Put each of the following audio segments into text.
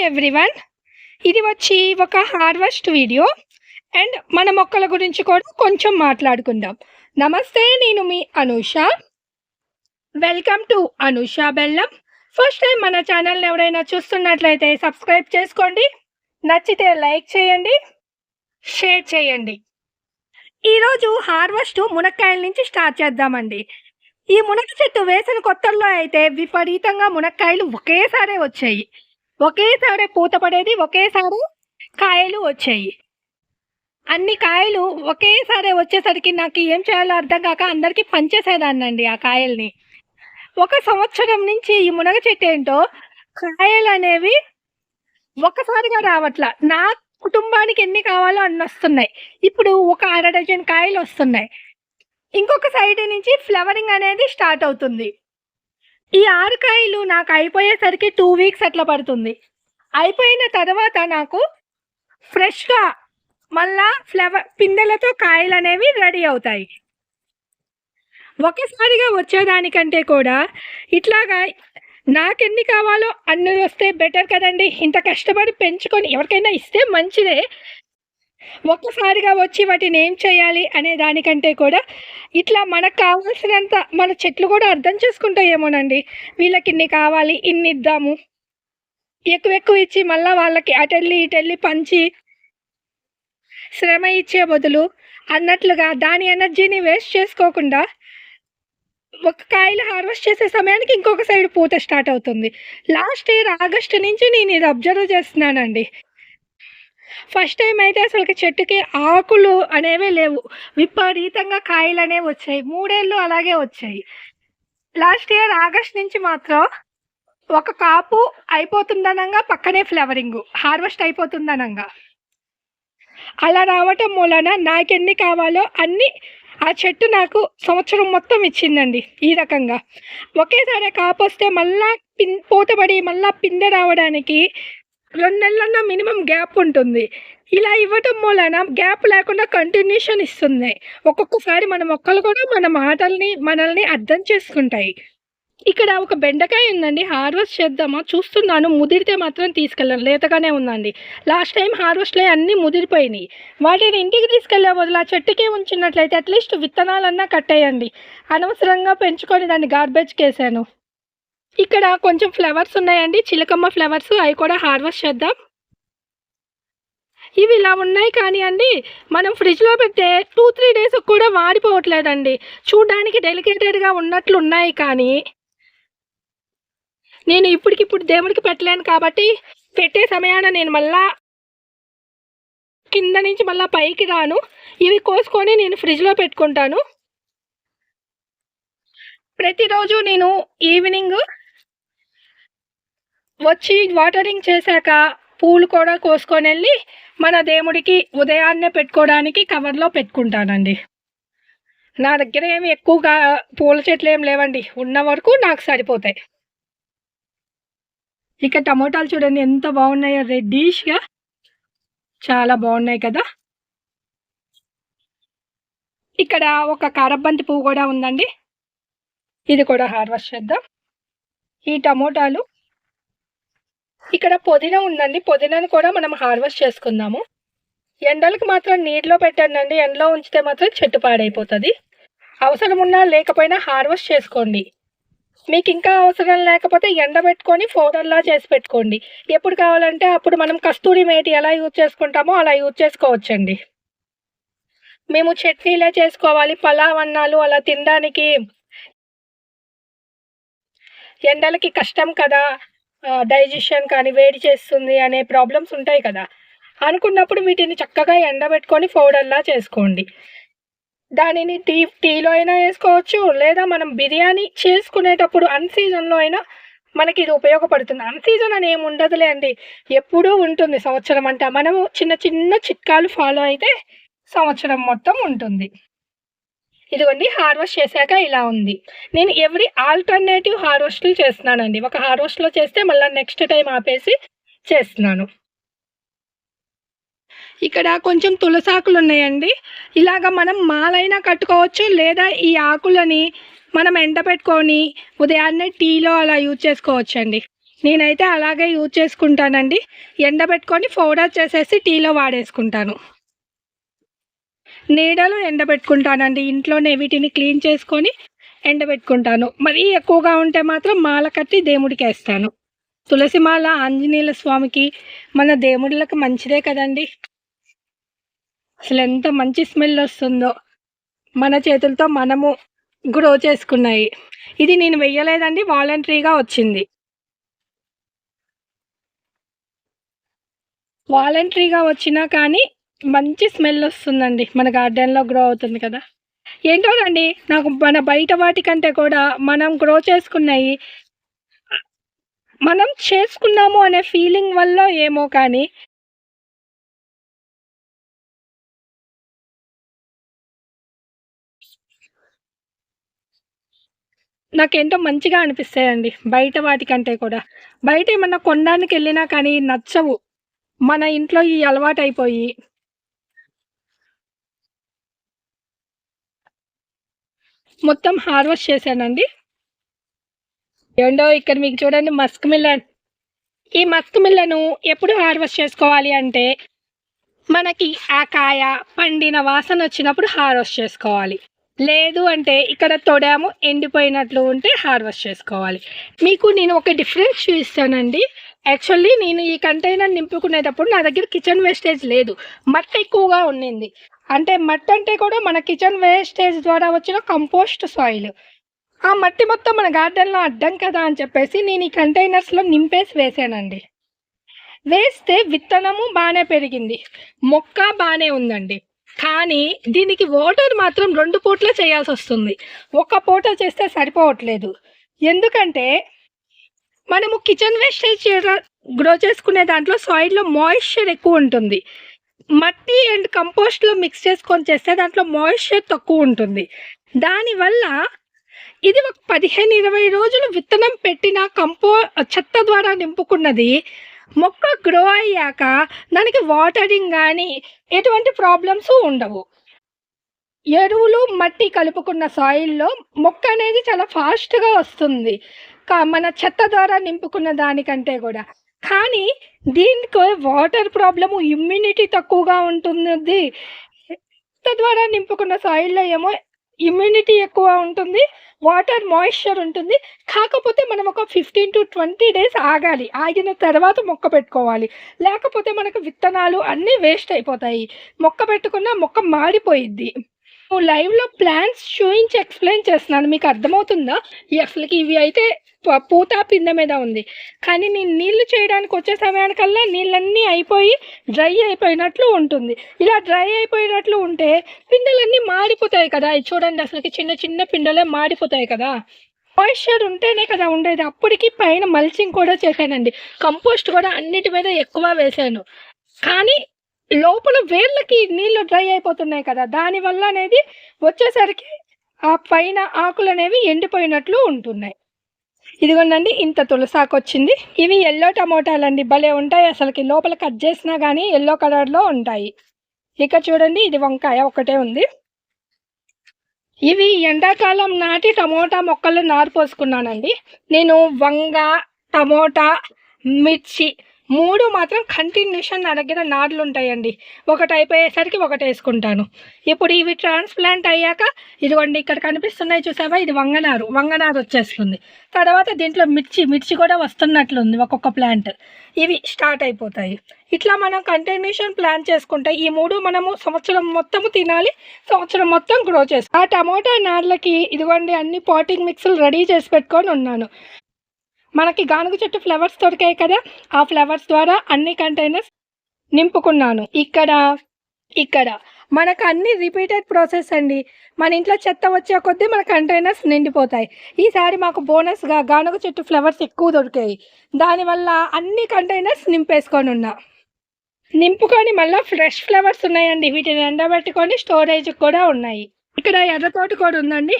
Everyone ఇది వచ్చి ఒక హార్వెస్ట్ వీడియో అండ్ మన మొక్కల గురించి కూడా కొంచెం మాట్లాడుకుందాం. నమస్తే నేను మీ Anusha. Welcome to Anusha Bellam. First time మన ఛానల్ని ఎవరైనా చూస్తున్నట్లయితే సబ్స్క్రైబ్ చేసుకోండి. నచ్చితే లైక్ చేయండి. షేర్ చేయండి. ఈరోజు హార్వెస్ట్ మునక్కాయల నుంచి స్టార్ట్ చేద్దామండి. ఈ మునగ చెట్టు వేసిన కొత్తల్లో అయితే విపరీతంగా మునక్కాయలు ఒకేసారి వచ్చాయి. ఒకేసారి పూత పడేది ఒకేసారి కాయలు వచ్చాయి. అన్ని కాయలు ఒకేసారి వచ్చేసరికి నాకు ఏం చేయాలో అర్థం కాక అందరికీ పంచేసేదాన్నండి ఆ కాయల్ని. ఒక సంవత్సరం నుంచి ఈ మునగ చెట్టు ఏంటో కాయలు అనేవి ఒక్కసారిగా రావట్లా. నా కుటుంబానికి ఎన్ని కావాలో అన్ని వస్తున్నాయి. ఇప్పుడు ఒక అర డజన్ కాయలు వస్తున్నాయి. ఇంకొక సైడ్ నుంచి ఫ్లవరింగ్ అనేది స్టార్ట్ అవుతుంది. ఈ ఆరు కాయలు నాకు అయిపోయేసరికి టూ వీక్స్ అట్లా పడుతుంది. అయిపోయిన తర్వాత నాకు ఫ్రెష్గా మళ్ళా ఫ్లవర్ పిందెలతో కాయలు అనేవి రెడీ అవుతాయి. ఒకేసారిగా వచ్చేదానికంటే కూడా ఇట్లాగా నాకెన్ని కావాలో అన్ని వస్తే బెటర్ కదండి. ఇంత కష్టపడి పెంచుకొని ఎవరికైనా ఇస్తే మంచిదే. ఒక్కసారిగా వచ్చి వాటిని ఏం చేయాలి అనే దానికంటే కూడా ఇట్లా మనకు కావాల్సినంత మన చెట్లు కూడా అర్థం చేసుకుంటాయేమోనండి. వీళ్ళకి ఇన్ని కావాలి ఇన్ని ఇద్దాము. ఎక్కువ ఎక్కువ ఇచ్చి మళ్ళీ వాళ్ళకి అటెళ్ళి ఇటెళ్ళి పంచి శ్రమ ఇచ్చే బదులు అన్నట్లుగా దాని ఎనర్జీని వేస్ట్ చేసుకోకుండా ఒక కాయలు హార్వెస్ట్ చేసే సమయానికి ఇంకొక సైడ్ పూత స్టార్ట్ అవుతుంది. లాస్ట్ ఇయర్ ఆగస్టు నుంచి నేను ఇది అబ్జర్వ్ చేస్తున్నానండి. ఫస్ట్ టైం అయితే అసలు చెట్టుకి ఆకులు అనేవి లేవు. విపరీతంగా కాయలు అనేవి వచ్చాయి. మూడేళ్ళు అలాగే వచ్చాయి. లాస్ట్ ఇయర్ ఆగస్ట్ నుంచి మాత్రం ఒక కాపు అయిపోతుందనంగా పక్కనే ఫ్లవరింగ్ హార్వెస్ట్ అయిపోతుందనంగా. అలా రావటం మూలన నాకెన్ని కావాలో అన్ని ఆ చెట్టు నాకు సంవత్సరం మొత్తం ఇచ్చిందండి ఈ రకంగా. ఒకేసారి కాపు వస్తే మళ్ళా పిన్ పూతపడి మళ్ళా పిందె రావడానికి రెండు నెలలన్నా మినిమం గ్యాప్ ఉంటుంది. ఇలా ఇవ్వటం మూలన గ్యాప్ లేకుండా కంటిన్యూషన్ ఇస్తుంది. ఒక్కొక్కసారి మన మొక్కలు కూడా మన మాటల్ని మనల్ని అర్థం చేసుకుంటాయి. ఇక్కడ ఒక బెండకాయ ఉందండి హార్వెస్ట్ చేద్దామా? చూస్తున్నాను ముదిరితే మాత్రం తీసుకెళ్ళాను. లేతగానే ఉందండి. లాస్ట్ టైం హార్వెస్ట్లో అన్నీ ముదిరిపోయినాయి. వాటిని ఇంటికి తీసుకెళ్ళే బదులు ఆ చెట్టుకే ఉంచినట్లయితే అట్లీస్ట్ విత్తనాలన్నా కట్టేయండి. అనవసరంగా పెంచుకొని దాన్ని గార్బేజ్కి వేసాను ఇక్కడ కొంచెం ఫ్లవర్స్ ఉన్నాయండి. చిలకమ్మ ఫ్లవర్స్ అవి కూడా హార్వెస్ట్ చేద్దాం. ఇవి ఇలా ఉన్నాయి కానీ అండి మనం ఫ్రిడ్జ్లో పెట్టే టూ త్రీ డేస్ కూడా వాడిపోవట్లేదండి. చూడడానికి డెలికేటెడ్గా ఉన్నట్లు ఉన్నాయి కానీ నేను ఇప్పటికిప్పుడు దేవుడికి పెట్టలేను కాబట్టి పెట్టే సమయాన నేను మళ్ళా కింద నుంచి మళ్ళీ పైకి రాను. ఇవి కోసుకొని నేను ఫ్రిడ్జ్లో పెట్టుకుంటాను. ప్రతిరోజు నేను ఈవినింగ్ వచ్చి వాటరింగ్ చేశాక పూలు కూడా కోసుకొని వెళ్ళి మన దేవుడికి ఉదయాన్నే పెట్టుకోవడానికి కవర్లో పెట్టుకుంటానండి. నా దగ్గర ఏమి ఎక్కువగా పూల చెట్లు ఏం లేవండి. ఉన్న వరకు నాకు సరిపోతాయి. ఇక టమోటాలు చూడండి ఎంత బాగున్నాయో రెడ్డిష్గా. చాలా బాగున్నాయి కదా. ఇక్కడ ఒక కారబంతి పువ్వు కూడా ఉందండి. ఇది కూడా హార్వెస్ట్ చేద్దాం. ఈ టమోటాలు ఇక్కడ పుదీనా ఉందండి. పుదీనాను కూడా మనం హార్వెస్ట్ చేసుకుందాము. ఎండలకు మాత్రం నీటిలో పెట్టండి ఎండలో ఉంచితే మాత్రం చెట్టు పాడైపోతుంది. అవసరం ఉన్నా లేకపోయినా హార్వెస్ట్ చేసుకోండి. మీకు ఇంకా అవసరం లేకపోతే ఎండబెట్టుకొని పౌడర్లా చేసి పెట్టుకోండి. ఎప్పుడు కావాలంటే అప్పుడు మనం కస్తూరి మేటి ఎలా యూజ్ చేసుకుంటామో అలా యూజ్ చేసుకోవచ్చండి. మేము చట్నీలే చేసుకోవాలి. పలావ్ అన్నాలు అలా తినడానికి. ఎండలకి కష్టం కదా. డైజెషన్ కానీ వేడి చేస్తుంది అనే ప్రాబ్లమ్స్ ఉంటాయి కదా. అనుకున్నప్పుడు వీటిని చక్కగా ఎండబెట్టుకొని పౌడర్లా చేసుకోండి. దానిని టీ టీలో అయినా వేసుకోవచ్చు లేదా మనం బిర్యానీ చేసుకునేటప్పుడు అన్ సీజన్లో అయినా మనకి ఇది ఉపయోగపడుతుంది. అన్ సీజన్ అని ఏమి ఉండదులే అండి. ఎప్పుడూ ఉంటుంది సంవత్సరం అంట మనము చిన్న చిన్న చిట్కాలు ఫాలో అయితే సంవత్సరం మొత్తం ఉంటుంది. ఇదిగోండి హార్వెస్ట్ చేశాక ఇలా ఉంది. నేను ఎవ్రీ ఆల్టర్నేటివ్ హార్వెస్ట్లు చేస్తున్నానండి. ఒక హార్వెస్ట్లో చేస్తే మళ్ళీ నెక్స్ట్ టైం ఆపేసి చేస్తున్నాను. ఇక్కడ కొంచెం తులసాకులు ఉన్నాయండి. ఇలాగ మనం మాలైనా కట్టుకోవచ్చు లేదా ఈ ఆకులని మనం ఎండబెట్టుకొని ఉదయాన్నే టీలో అలా యూజ్ చేసుకోవచ్చు అండి నేనైతే అలాగే యూజ్ చేసుకుంటానండి. ఎండబెట్టుకొని పౌడర్ చేసేసి టీలో వాడేసుకుంటాను. నీడలో ఎండబెట్టుకుంటానండి. ఇంట్లోనే వీటిని క్లీన్ చేసుకొని ఎండబెట్టుకుంటాను. మరీ ఎక్కువగా ఉంటే మాత్రం మాల కట్టి దేవుడికి వేస్తాను తులసి మాల ఆంజనేయుల స్వామికి మన దేవుళ్ళకి మంచిదే కదండి. అసలు ఎంత మంచి స్మెల్ వస్తుందో. మన చేతులతో మనము గ్రో చేసుకున్నాయి. ఇది నేను వెయ్యలేదండి వాలంటరీగా వచ్చింది. వాలంటరీగా వచ్చినా కానీ మంచి స్మెల్ వస్తుందండి. మన గార్డెన్లో గ్రో అవుతుంది కదా. ఏంటోనండి నాకు మన బయట వాటికంటే కూడా మనం గ్రో చేసుకున్నాయి మనం చేసుకున్నాము అనే ఫీలింగ్ వల్ల ఏమో కానీ నాకేంటో మంచిగా అనిపిస్తాయండి బయట వాటికంటే కూడా. బయట ఏమన్నా కొనడానికి వెళ్ళినా కానీ నచ్చవు. మన ఇంట్లో ఈ అలవాటు అయిపోయి మొత్తం హార్వెస్ట్ చేశానండి. ఏండో ఇక్కడ మీకు చూడండి మస్క్ మిల్లన్. ఈ మస్క్ మిల్లను ఎప్పుడు హార్వెస్ట్ చేసుకోవాలి అంటే మనకి ఆ కాయ పండిన వాసన వచ్చినప్పుడు హార్వెస్ట్ చేసుకోవాలి. లేదు అంటే ఇక్కడ తొడాము ఎండిపోయినట్లు ఉంటే హార్వెస్ట్ చేసుకోవాలి. మీకు నేను ఒక డిఫరెన్స్ చూపిస్తానండి. యాక్చువల్లీ నేను ఈ కంటైనర్ నింపుకునేటప్పుడు నా దగ్గర కిచెన్ వేస్టేజ్ లేదు. మట్టి ఎక్కువగా ఉండింది. అంటే మట్టి అంటే కూడా మన కిచెన్ వేస్టేజ్ ద్వారా వచ్చిన కంపోస్ట్ సాయిల్. ఆ మట్టి మొత్తం మన గార్డెన్లో అడ్డం కదా అని చెప్పేసి నేను ఈ కంటైనర్స్లో నింపేసి వేసానండి. వేస్తే విత్తనము బాగానే పెరిగింది. మొక్క బాగానే ఉందండి. కానీ దీనికి వాటర్ మాత్రం రెండు పూట్ల చేయాల్సి వస్తుంది. ఒక పూట చేస్తే సరిపోవట్లేదు. ఎందుకంటే మనము కిచెన్ వేస్టేజ్ గ్రో చేసుకునే దాంట్లో సాయిల్లో మాయిశ్చర్ ఎక్కువ ఉంటుంది. మట్టి అండ్ కంపోస్ట్లో మిక్స్ చేసుకొని చేస్తే దాంట్లో మాయిశ్చర్ తక్కువ ఉంటుంది. దానివల్ల ఇది ఒక పదిహేను ఇరవై రోజులు విత్తనం పెట్టిన కంపో చెత్త ద్వారా నింపుకున్నది. మొక్క గ్రో అయ్యాక దానికి వాటరింగ్ కానీ ఎటువంటి ప్రాబ్లమ్స్ ఉండవు. ఎరువులు మట్టి కలుపుకున్న సాయిల్లో మొక్క అనేది చాలా ఫాస్ట్గా వస్తుంది. కా- మన చెత్త ద్వారా నింపుకున్న దానికంటే కూడా. కానీ దీనికి వాటర్ ప్రాబ్లము ఇమ్యూనిటీ తక్కువగా ఉంటుంది తద్వారా ద్వారా నింపుకున్న సాయిల్లో ఏమో ఇమ్యూనిటీ ఎక్కువ ఉంటుంది వాటర్ మాయిశ్చర్ ఉంటుంది. కాకపోతే మనం ఒక ఫిఫ్టీన్ టు ట్వంటీ డేస్ ఆగాలి ఆగిన తర్వాత మొక్క పెట్టుకోవాలి. లేకపోతే మనకు విత్తనాలు అన్నీ వేస్ట్ అయిపోతాయి. మొక్క పెట్టుకున్న మొక్క మాడిపోయిద్ది. లైవ్లో ప్లాన్స్ చూయించి ఎక్స్ప్లెయిన్ చేస్తున్నాను. మీకు అర్థమవుతుందా? అసలుకి ఇవి అయితే ప- పూత పిందె మీద ఉంది. కానీ నేను నీళ్ళు చేయడానికి వచ్చే సమయానికల్లా నీళ్ళన్నీ అయిపోయి డ్రై అయిపోయినట్లు ఉంటుంది. ఇలా డ్రై అయిపోయినట్లు ఉంటే పిందెలన్నీ మాడిపోతాయి కదా. చూడండి అసలుకి చిన్న చిన్న పిండలే మాడిపోతాయి కదా. మాయిశ్చర్ ఉంటేనే కదా ఉండేది. అప్పటికి పైన మల్చింగ్ కూడా చేశానండి. కంపోస్ట్ కూడా అన్నిటి మీద ఎక్కువ వేశాను. కానీ లోపల వేళ్ళకి నీళ్ళు డ్రై అయిపోతున్నాయి కదా దానివల్ల అనేది వచ్చేసరికి ఆ పైన ఆకులు అనేవి ఎండిపోయినట్లు ఉంటున్నాయి. ఇదిగోండి ఇంత తులసాకు వచ్చింది. ఇవి ఎల్లో టమోటాలండి భలే ఉంటాయి అసలుకి. లోపల కట్ చేసినా కానీ ఎల్లో కలర్లో ఉంటాయి. ఇక చూడండి ఇది వంకాయ ఒకటే ఉంది. ఇవి ఎండాకాలం నాటి టమోటా మొక్కలు నారు పోసుకున్నానండి. నేను వంగ టమోటా మిర్చి మూడు మాత్రం కంటిన్యూషన్ నా దగ్గర ఉంటాయండి. ఒకటి అయిపోయేసరికి ఒకటి వేసుకుంటాను. ఇప్పుడు ఇవి ట్రాన్స్ప్లాంట్ అయ్యాక ఇదిగోండి ఇక్కడ కనిపిస్తున్నాయి చూసావా? ఇది వంగనారు. వంగనారు వచ్చేస్తుంది. తర్వాత దీంట్లో మిర్చి మిర్చి కూడా వస్తున్నట్లుంది ఒక్కొక్క ప్లాంట్ ఇవి స్టార్ట్ అయిపోతాయి. ఇట్లా మనం కంటిన్యూషన్ ప్లాన్ చేసుకుంటే ఈ మూడు మనము సంవత్సరం మొత్తము తినాలి సంవత్సరం మొత్తం గ్రో చేస్తాం. ఆ టమోటా నార్లకి ఇదిగోండి అన్ని పాటింగ్ మిక్స్లు రెడీ చేసి పెట్టుకొని ఉన్నాను. మనకి గానుగ చెట్టు ఫ్లవర్స్ దొరికాయి కదా ఆ ఫ్లవర్స్ ద్వారా అన్ని కంటైనర్స్ నింపుకున్నాను. ఇక్కడ ఇక్కడ. మనకు అన్ని రిపీటెడ్ ప్రాసెస్ అండి. మన ఇంట్లో చెత్త వచ్చే కొద్దీ మన కంటైనర్స్ నిండిపోతాయి. ఈసారి మాకు బోనస్గా గానుగ చెట్టు ఫ్లవర్స్ ఎక్కువ దొరికాయి. దానివల్ల అన్ని కంటైనర్స్ నింపేసుకొని ఉన్నా నింపుకొని మళ్ళీ ఫ్రెష్ ఫ్లవర్స్ ఉన్నాయండి. వీటిని ఎండబెట్టుకొని స్టోరేజ్ కూడా ఉన్నాయి. ఇక్కడ ఎర్ర తోట కూడా ఉందండి.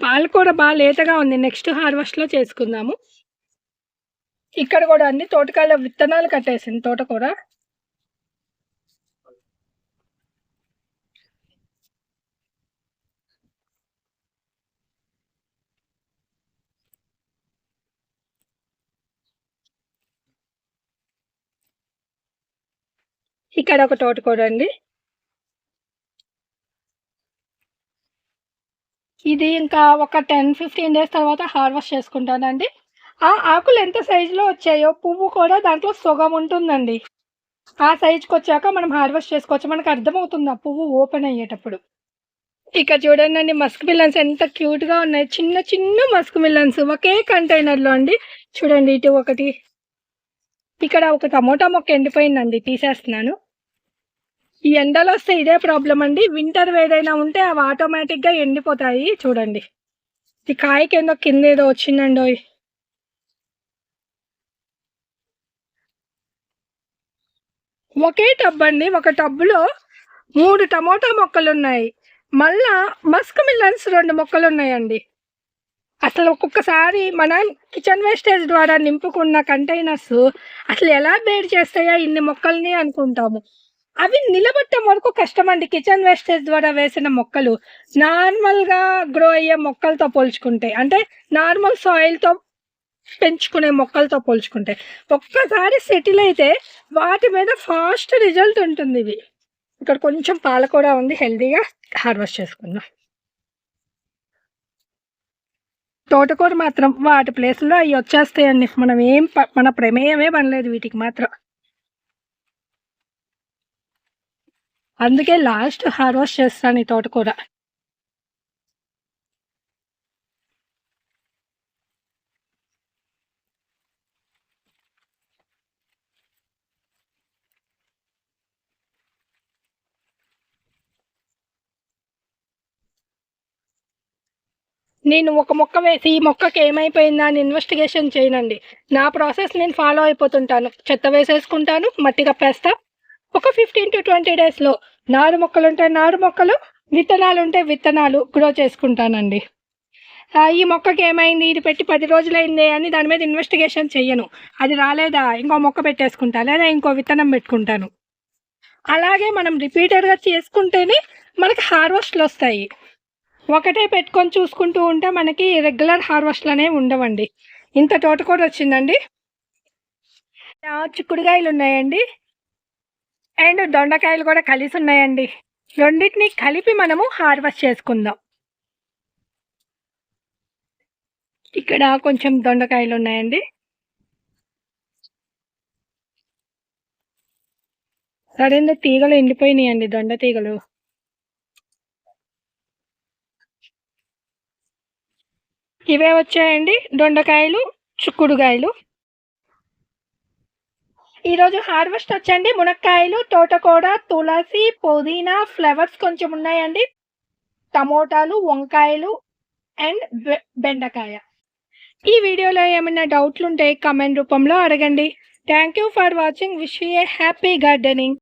పాలకూర బాగా లేతగా ఉంది. నెక్స్ట్ హార్వెస్ట్లో చేసుకుందాము. ఇక్కడ కూడా అండి తోటకాయల విత్తనాలు కట్టేసింది తోటకూర ఇక్కడ ఒక తోటకూర అండి. ఇది ఇంకా ఒక టెన్ ఫిఫ్టీన్ డేస్ తర్వాత హార్వెస్ట్ చేసుకుంటానండి. ఆ ఆకులు ఎంత సైజులో వచ్చాయో పువ్వు కూడా దాంట్లో సొగం ఉంటుందండి. ఆ సైజుకి వచ్చాక మనం హార్వెస్ట్ చేసుకోవచ్చు. మనకు అర్థమవుతుంది ఆ పువ్వు ఓపెన్ అయ్యేటప్పుడు. ఇక చూడండి అండి మస్క్ మిల్లన్స్ ఎంత క్యూట్గా ఉన్నాయి. చిన్న చిన్న మస్క్ మిల్లన్స్ ఒకే కంటైనర్లో అండి. చూడండి ఇటు ఒకటి. ఇక్కడ ఒక టమోటా మొక్క ఎండిపోయిందండి తీసేస్తున్నాను. ఈ ఎండలు వస్తే ఇదే ప్రాబ్లం అండి. వింటర్ ఏదైనా ఉంటే అవి ఆటోమేటిక్గా ఎండిపోతాయి. చూడండి. ఈ కాయకి ఏందో కింద ఏదో వచ్చిందండి ఓయ్. ఒకే టబ్ అండి. ఒక టబ్బులో మూడు టమోటా మొక్కలు ఉన్నాయి మళ్ళా మస్క్ మిల్లన్స్ రెండు మొక్కలు ఉన్నాయండి అసలు ఒక్కొక్కసారి మనం కిచెన్ వేస్టేజ్ ద్వారా నింపుకున్న కంటైనర్స్ అసలు ఎలా బేర్ చేస్తాయా ఇన్ని మొక్కల్ని అనుకుంటాము. అవి నిలబెట్టడం వరకు కష్టం అండి కిచెన్ వేస్టేజ్ ద్వారా వేసిన మొక్కలు నార్మల్గా గ్రో అయ్యే మొక్కలతో పోల్చుకుంటే అంటే నార్మల్ సాయిల్తో పెంచుకునే మొక్కలతో పోల్చుకుంటే ఒక్కసారి సెటిల్ అయితే వాటి మీద ఫాస్ట్ రిజల్ట్ ఉంటుంది ఇవి. ఇక్కడ కొంచెం పాలకూర ఉంది హెల్తీగా హార్వెస్ట్ చేసుకుందాం. తోటకూర మాత్రం వాటి ప్లేస్లో అవి వచ్చేస్తాయండి. మనం ఏం మన ప్రమేయమే పనలేదు వీటికి మాత్రం. అందుకే లాస్ట్ హార్వెస్ట్ చేస్తాను ఈ తోటకూర. నేను ఒక మొక్క వేసి ఈ మొక్కకి ఏమైపోయిందా అని ఇన్వెస్టిగేషన్ చేయనండి. నా ప్రాసెస్ నేను ఫాలో అయిపోతుంటాను. చెత్త వేసేసుకుంటాను మట్టి కప్పేస్తా. ఒక ఫిఫ్టీన్ టు ట్వంటీ డేస్లో నారు మొక్కలు ఉంటే నారు మొక్కలు విత్తనాలు ఉంటే విత్తనాలు గ్రో చేసుకుంటానండి. ఈ మొక్కకి ఏమైంది? ఇది పెట్టి పది రోజులైంది అని దాని మీద ఇన్వెస్టిగేషన్ చెయ్యను. అది రాలేదా? ఇంకో మొక్క పెట్టేసుకుంటా లేదా ఇంకో విత్తనం పెట్టుకుంటాను. అలాగే మనం రిపీటెడ్గా చేసుకుంటేనే మనకి హార్వెస్ట్లు వస్తాయి. ఒకటే పెట్టుకొని చూసుకుంటూ ఉంటే మనకి రెగ్యులర్ హార్వెస్ట్లు అనేవి ఉండవండి. ఇంత తోటకూర వచ్చిందండి. చిక్కుడుగాయలు చిక్కుడుకాయలు ఉన్నాయండి. అండ్ దొండకాయలు కూడా కలిసి ఉన్నాయండి రెండింటిని కలిపి మనము హార్వెస్ట్ చేసుకుందాం. ఇక్కడ కొంచెం దొండకాయలు ఉన్నాయండి. సడన్గా తీగలు ఎండిపోయినాయండి దొండ తీగలు. ఇవే వచ్చాయండి దొండకాయలు చిక్కుడుకాయలు. ఈరోజు హార్వెస్ట్ వచ్చండి. మునక్కాయలు తోటకూర తులసి పుదీనా ఫ్లవర్స్ కొంచెం ఉన్నాయండి. టమోటాలు వంకాయలు అండ్ బె- బెండకాయ. ఈ వీడియోలో ఏమైనా డౌట్లు ఉంటే కమెంట్ రూపంలో అడగండి. Thank you for watching. Wish a happy gardening.